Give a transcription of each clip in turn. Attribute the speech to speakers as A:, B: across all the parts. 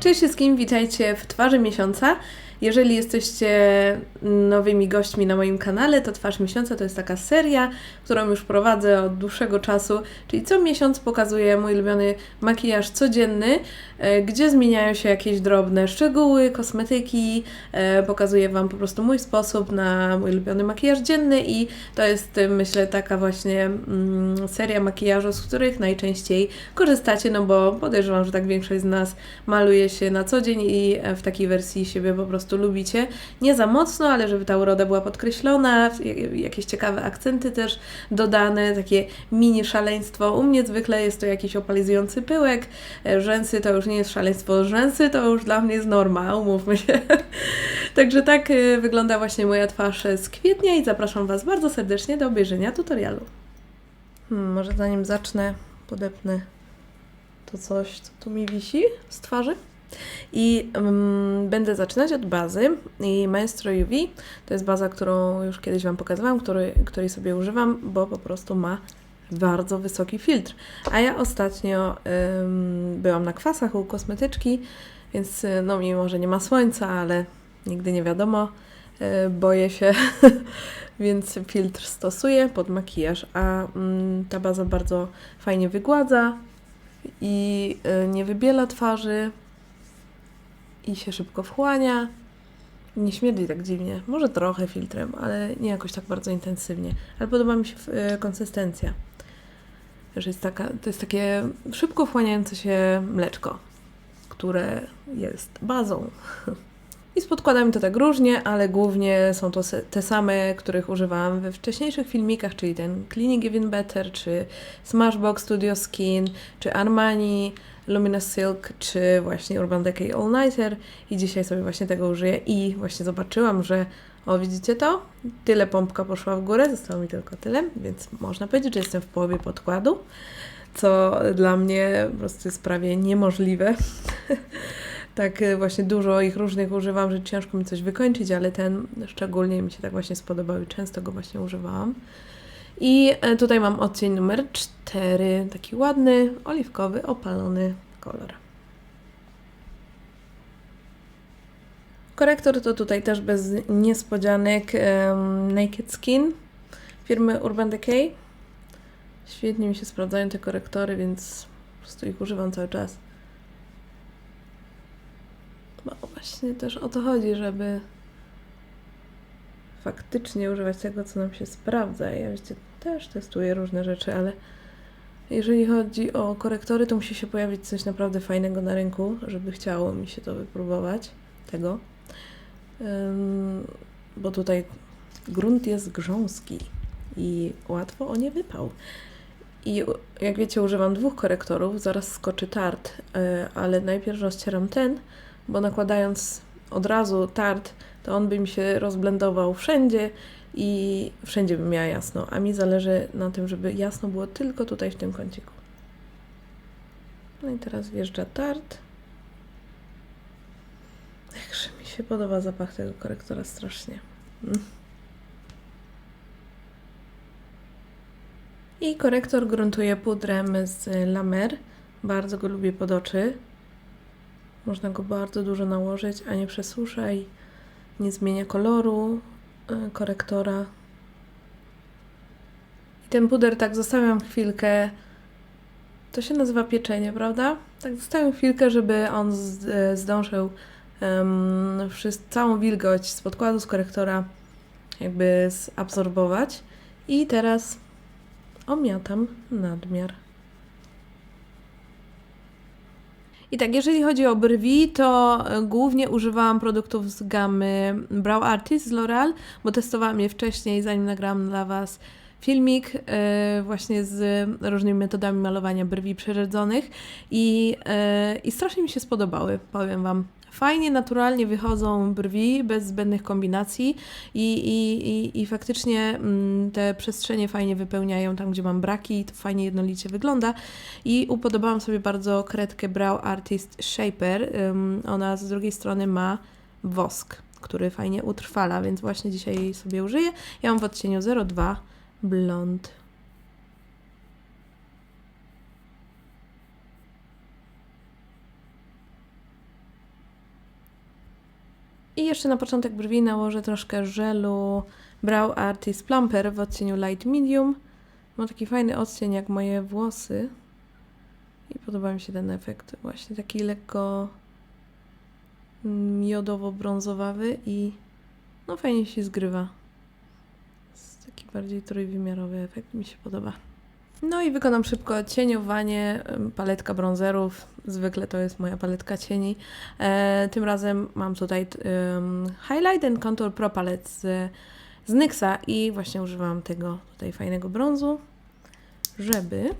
A: Cześć wszystkim, witajcie w Twarzy Miesiąca. Jeżeli jesteście nowymi gośćmi na moim kanale, to Twarz Miesiąca to jest taka seria, którą już prowadzę od dłuższego czasu, czyli co miesiąc pokazuję mój ulubiony makijaż codzienny, e, gdzie zmieniają się jakieś drobne szczegóły, kosmetyki, e, pokazuję Wam po prostu mój sposób na mój ulubiony makijaż dzienny i to jest e, myślę taka właśnie mm, seria makijażu, z których najczęściej korzystacie, no bo podejrzewam, że tak większość z nas maluje się na co dzień i w takiej wersji siebie po prostu lubicie. Nie za mocno, ale żeby ta uroda była podkreślona, jak- jakieś ciekawe akcenty też dodane, takie mini szaleństwo. U mnie zwykle jest to jakiś opalizujący pyłek, e, rzęsy to już nie jest szaleństwo, rzęsy to już dla mnie jest norma, umówmy się. Także tak e, wygląda właśnie moja twarz z kwietnia i zapraszam Was bardzo serdecznie do obejrzenia tutorialu. Hmm, może zanim zacznę, podepnę to coś, co tu mi wisi z twarzy. I mm, będę zaczynać od bazy. I Maestro UV to jest baza, którą już kiedyś Wam pokazywałam, który, której sobie używam, bo po prostu ma bardzo wysoki filtr. A ja ostatnio ym, byłam na kwasach u kosmetyczki, więc y, no mimo, że nie ma słońca, ale nigdy nie wiadomo, y, boję się, więc filtr stosuję pod makijaż, a mm, ta baza bardzo fajnie wygładza i y, nie wybiela twarzy i się szybko wchłania. Nie śmierdzi tak dziwnie. Może trochę filtrem, ale nie jakoś tak bardzo intensywnie. Ale podoba mi się y, konsystencja. Że jest taka, to jest takie szybko wchłaniające się mleczko, które jest bazą. I z podkładami to tak różnie, ale głównie są to te same, których używałam we wcześniejszych filmikach, czyli ten Clinic Even Better, czy Smashbox Studio Skin, czy Armani, Luminous Silk, czy właśnie Urban Decay All Nighter. I dzisiaj sobie właśnie tego użyję i właśnie zobaczyłam, że o widzicie to? Tyle pompka poszła w górę, zostało mi tylko tyle, więc można powiedzieć, że jestem w połowie podkładu, co dla mnie po prostu jest prawie niemożliwe. tak y, właśnie dużo ich różnych używam, że ciężko mi coś wykończyć, ale ten szczególnie mi się tak właśnie spodobał i często go właśnie używałam. I e, tutaj mam odcień numer 4, taki ładny, oliwkowy, opalony kolor. Korektor to tutaj też bez niespodzianek em, Naked Skin firmy Urban Decay. Świetnie mi się sprawdzają te korektory, więc po prostu ich używam cały czas. Bo właśnie też o to chodzi, żeby faktycznie używać tego, co nam się sprawdza. Ja wiecie, też testuję różne rzeczy, ale jeżeli chodzi o korektory, to musi się pojawić coś naprawdę fajnego na rynku, żeby chciało mi się to wypróbować, tego. Bo tutaj grunt jest grząski i łatwo o nie wypał. I jak wiecie, używam dwóch korektorów, zaraz skoczy tart, y, ale najpierw rozcieram ten, bo nakładając od razu tart, to on by mi się rozblendował wszędzie i wszędzie bym miała jasno, a mi zależy na tym, żeby jasno było tylko tutaj w tym kąciku. No i teraz wjeżdża tart. Jakże mi się podoba zapach tego korektora strasznie. Mm. I korektor gruntuję pudrem z Lamer. Bardzo go lubię pod oczy. Można go bardzo dużo nałożyć, a nie przesusza i nie zmienia koloru y, korektora. I ten puder tak zostawiam chwilkę. To się nazywa pieczenie, prawda? Tak zostawiam chwilkę, żeby on e, zdążył um, całą wilgoć z podkładu, z korektora jakby zabsorbować. I teraz omiatam nadmiar. I tak, jeżeli chodzi o brwi, to e, głównie używałam produktów z gamy Brow Artist z L'Oreal, bo testowałam je wcześniej, zanim nagrałam dla Was filmik e, właśnie z różnymi metodami malowania brwi przerzedzonych i, e, i strasznie mi się spodobały, powiem Wam. Fajnie, naturalnie wychodzą brwi, bez zbędnych kombinacji i, i, i, i faktycznie mm, te przestrzenie fajnie wypełniają tam, gdzie mam braki, to fajnie jednolicie wygląda. I upodobałam sobie bardzo kredkę Brow Artist Shaper. Ona z drugiej strony ma wosk, który fajnie utrwala, więc właśnie dzisiaj sobie użyję. Ja mam w odcieniu 02 blond. I jeszcze na początek brwi nałożę troszkę żelu Brow Artist Plumper w odcieniu Light Medium. Ma taki fajny odcień jak moje włosy. I podoba mi się ten efekt. Właśnie taki lekko miodowo-brązowawy i no fajnie się zgrywa. Jest taki bardziej trójwymiarowy efekt, mi się podoba. No i wykonam szybko cieniowanie, paletka bronzerów. Zwykle to jest moja paletka cieni. E, tym razem mam tutaj ym, Highlight and Contour Pro Palette z, z NYXa i właśnie używam tego tutaj fajnego brązu, żeby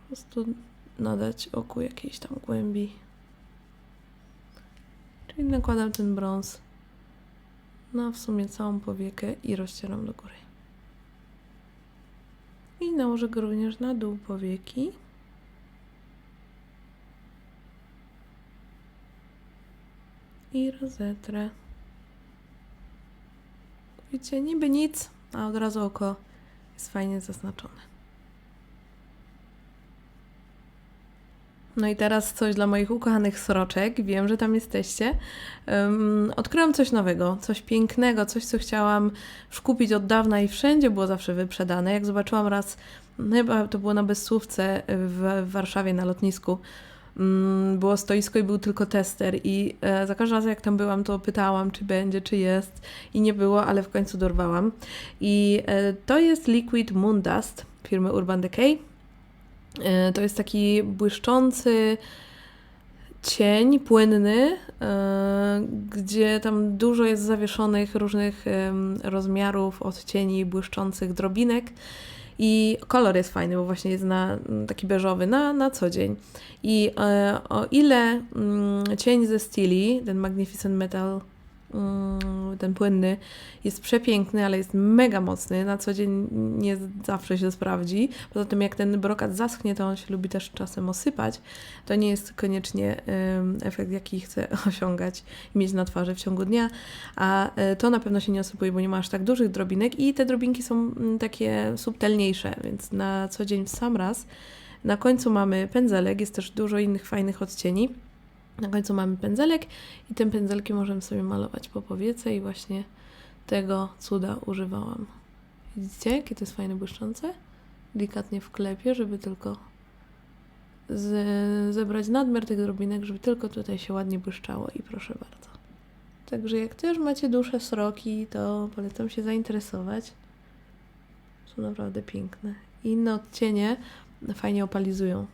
A: po prostu nadać oku jakiejś tam głębi. Czyli nakładam ten brąz na w sumie całą powiekę i rozcieram do góry. I nałożę go również na dół powieki. I rozetrę. Widzicie, niby nic, a od razu oko jest fajnie zaznaczone. No i teraz coś dla moich ukochanych sroczek. Wiem, że tam jesteście. Um, odkryłam coś nowego, coś pięknego, coś, co chciałam już kupić od dawna i wszędzie było zawsze wyprzedane. Jak zobaczyłam raz, no chyba to było na Bezsłówce w, w Warszawie na lotnisku, um, było stoisko i był tylko tester i e, za każdym razem jak tam byłam, to pytałam, czy będzie, czy jest i nie było, ale w końcu dorwałam. I e, to jest Liquid Moon Dust firmy Urban Decay. E, To jest taki błyszczący cień płynny, e, gdzie tam dużo jest zawieszonych różnych rozmiarów odcieni błyszczących drobinek. I kolor jest fajny, bo właśnie jest na taki beżowy na, na co dzień. I e, o ile cień ze Stili, ten Magnificent Metal, ten płynny, jest przepiękny, ale jest mega mocny. Na co dzień nie zawsze się sprawdzi. Poza tym, jak ten brokat zaschnie, to on się lubi też czasem osypać. To nie jest koniecznie efekt, jaki chcę osiągać i mieć na twarzy w ciągu dnia. A e, to na pewno się nie osypuje, bo nie ma aż tak dużych drobinek i te drobinki są mm, takie subtelniejsze, więc na co dzień w sam raz. Na końcu mamy pędzelek, jest też dużo innych fajnych odcieni. Na końcu mamy pędzelek i tym pędzelkiem możemy sobie malować po powiece i właśnie tego cuda używałam. Widzicie, jakie to jest fajne błyszczące? Delikatnie wklepię, żeby tylko zebrać nadmiar tych drobinek, żeby tylko tutaj się ładnie błyszczało i proszę bardzo. Także jak też macie duże sroki, to polecam się zainteresować. Są naprawdę piękne. I inne odcienie fajnie opalizują.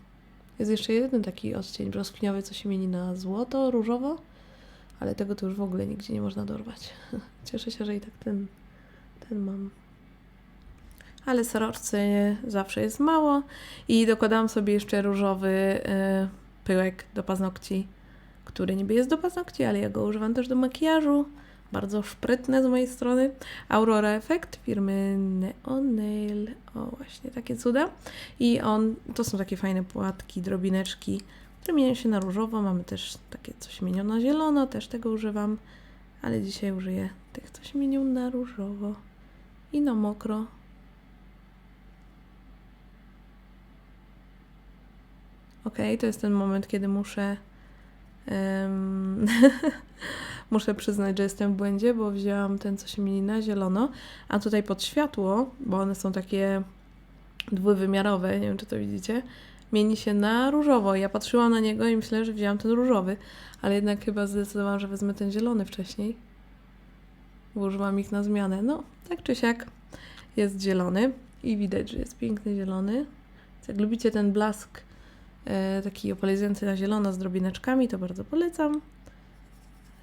A: Jest jeszcze jeden taki odcień brzoskwiniowy, co się mieni na złoto, różowo, ale tego to już w ogóle nigdzie nie można dorwać. Cieszę się, że i tak ten, ten mam. Ale sroczce zawsze jest mało i dokładałam sobie jeszcze różowy y, pyłek do paznokci, który niby jest do paznokci, ale ja go używam też do makijażu. Bardzo szprytne z mojej strony. Aurora Effect firmy Neon Nail. O, właśnie takie cuda. I on, to są takie fajne płatki, drobineczki, które mienią się na różowo. Mamy też takie, co się mienią na zielono, też tego używam. Ale dzisiaj użyję tych, co się mienią na różowo. I na mokro. Ok, to jest ten moment, kiedy muszę. em, muszę przyznać, że jestem w błędzie, bo wzięłam ten, co się mieni na zielono, a tutaj pod światło, bo one są takie dwuwymiarowe, nie wiem czy to widzicie, mieni się na różowo. Ja patrzyłam na niego i myślę, że wzięłam ten różowy, ale jednak chyba zdecydowałam, że wezmę ten zielony wcześniej, bo ich na zmianę. No, tak czy siak jest zielony i widać, że jest piękny zielony. Jak lubicie ten blask e, taki opalizujący na zielono z drobineczkami, to bardzo polecam.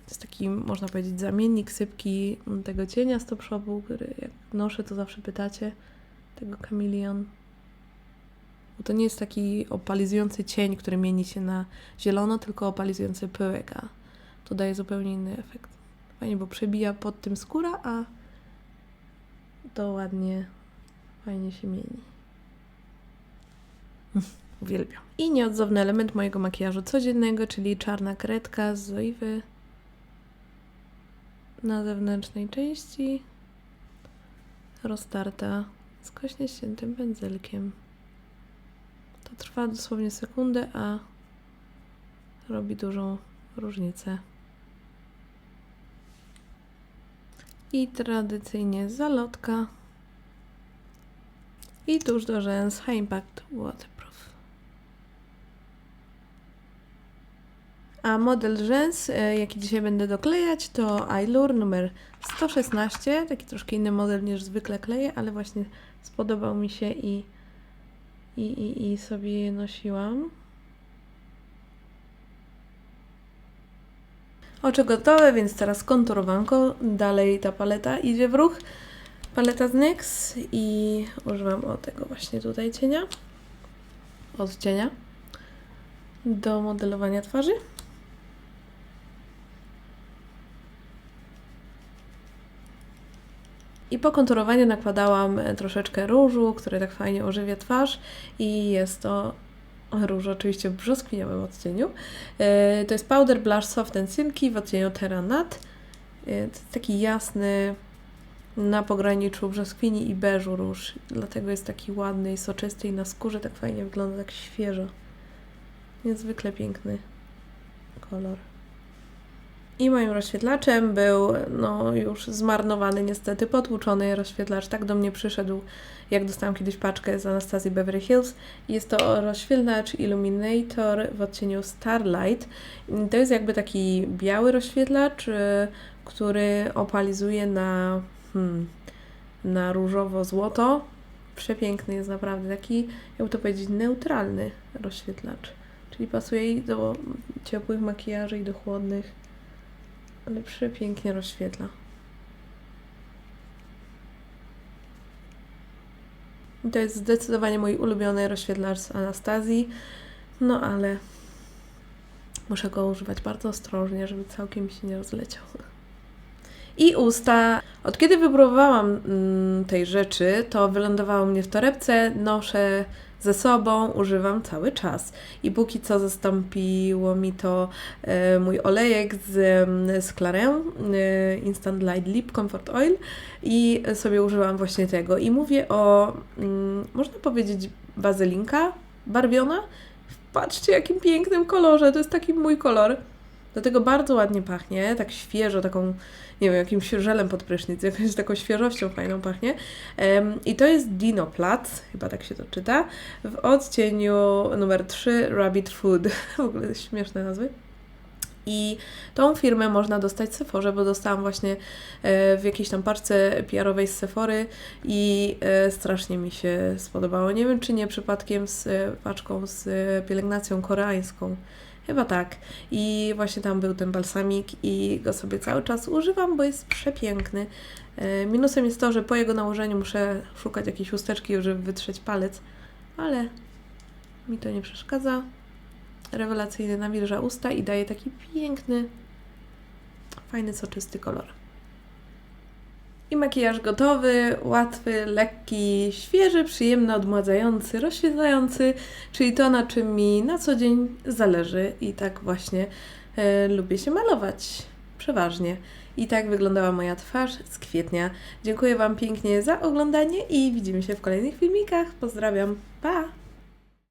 A: To jest taki, można powiedzieć, zamiennik sypki tego cienia z Top Shopu, który jak noszę, to zawsze pytacie, tego Chameleon. Bo to nie jest taki opalizujący cień, który mieni się na zielono, tylko opalizujący pyłek, a to daje zupełnie inny efekt. Fajnie, bo przebija pod tym skóra, a to ładnie, fajnie się mieni. Uwielbiam. I nieodzowny element mojego makijażu codziennego, czyli czarna kredka z Zoiwy na zewnętrznej części roztarta skośnie ściętym pędzelkiem. To trwa dosłownie sekundę, a robi dużą różnicę. I tradycyjnie zalotka. I tuż do rzęs High Impact Waterproof. A model rzęs, e, jaki dzisiaj będę doklejać, to Ailur numer 116. Taki troszkę inny model niż zwykle kleję, ale właśnie spodobał mi się i, i, i, i sobie je nosiłam. Oczy gotowe, więc teraz konturowanko. Dalej ta paleta idzie w ruch. Paleta z NYX i używam o tego właśnie tutaj cienia. Odcienia do modelowania twarzy. I po konturowaniu nakładałam e, troszeczkę różu, który tak fajnie ożywia twarz i jest to róż oczywiście w brzoskwiniowym odcieniu. E, To jest Powder Blush Soft and Silky w odcieniu Terra Nut. E, taki jasny, na pograniczu brzoskwini i beżu róż. Dlatego jest taki ładny i soczysty i na skórze tak fajnie wygląda, tak świeżo. Niezwykle piękny kolor. I moim rozświetlaczem był no już zmarnowany niestety, potłuczony rozświetlacz. Tak do mnie przyszedł, jak dostałam kiedyś paczkę z Anastazji Beverly Hills. Jest to rozświetlacz Illuminator w odcieniu Starlight. To jest jakby taki biały rozświetlacz, y, który opalizuje na, hmm, na różowo-złoto. Przepiękny jest naprawdę, taki, jakby to powiedzieć, neutralny rozświetlacz. Czyli pasuje i do ciepłych makijaży, i do chłodnych. Ale przepięknie rozświetla. I To jest zdecydowanie mój ulubiony rozświetlacz z Anastazji. No ale muszę go używać bardzo ostrożnie, żeby całkiem się nie rozleciał. I usta. Od kiedy wypróbowałam mm, tej rzeczy, to wylądowało mnie w torebce, noszę ze sobą, używam cały czas. I póki co zastąpiło mi to e, mój olejek z, mm, z Clarę, e, Instant Light Lip Comfort Oil i sobie użyłam właśnie tego. I mówię o, mm, można powiedzieć, wazelinka barwiona. Patrzcie, jakim pięknym kolorze, to jest taki mój kolor. Do tego bardzo ładnie pachnie, tak świeżo, taką, nie wiem, jakimś żelem pod prysznic, jakąś taką świeżością fajną pachnie. Em, I to jest Dino Platz, chyba tak się to czyta, w odcieniu numer 3 Rabbit Food. W ogóle śmieszne nazwy. I tą firmę można dostać w Sephorze, bo dostałam właśnie e, w jakiejś tam paczce PR-owej z Sephory i e, strasznie mi się spodobało. Nie wiem, czy nie przypadkiem z e, paczką z pielęgnacją koreańską. Chyba tak. I właśnie tam był ten balsamik i go sobie cały czas używam, bo jest przepiękny. E, Minusem jest to, że po jego nałożeniu muszę szukać jakiejś chusteczki, żeby wytrzeć palec, ale mi to nie przeszkadza. Rewelacyjny nawilża usta i daje taki piękny, fajny, soczysty kolor. I makijaż gotowy, łatwy, lekki, świeży, przyjemny, odmładzający, rozświetlający, czyli to, na czym mi na co dzień zależy i tak właśnie e, lubię się malować. Przeważnie. I tak wyglądała moja twarz z kwietnia. Dziękuję Wam pięknie za oglądanie i widzimy się w kolejnych filmikach. Pozdrawiam. Pa!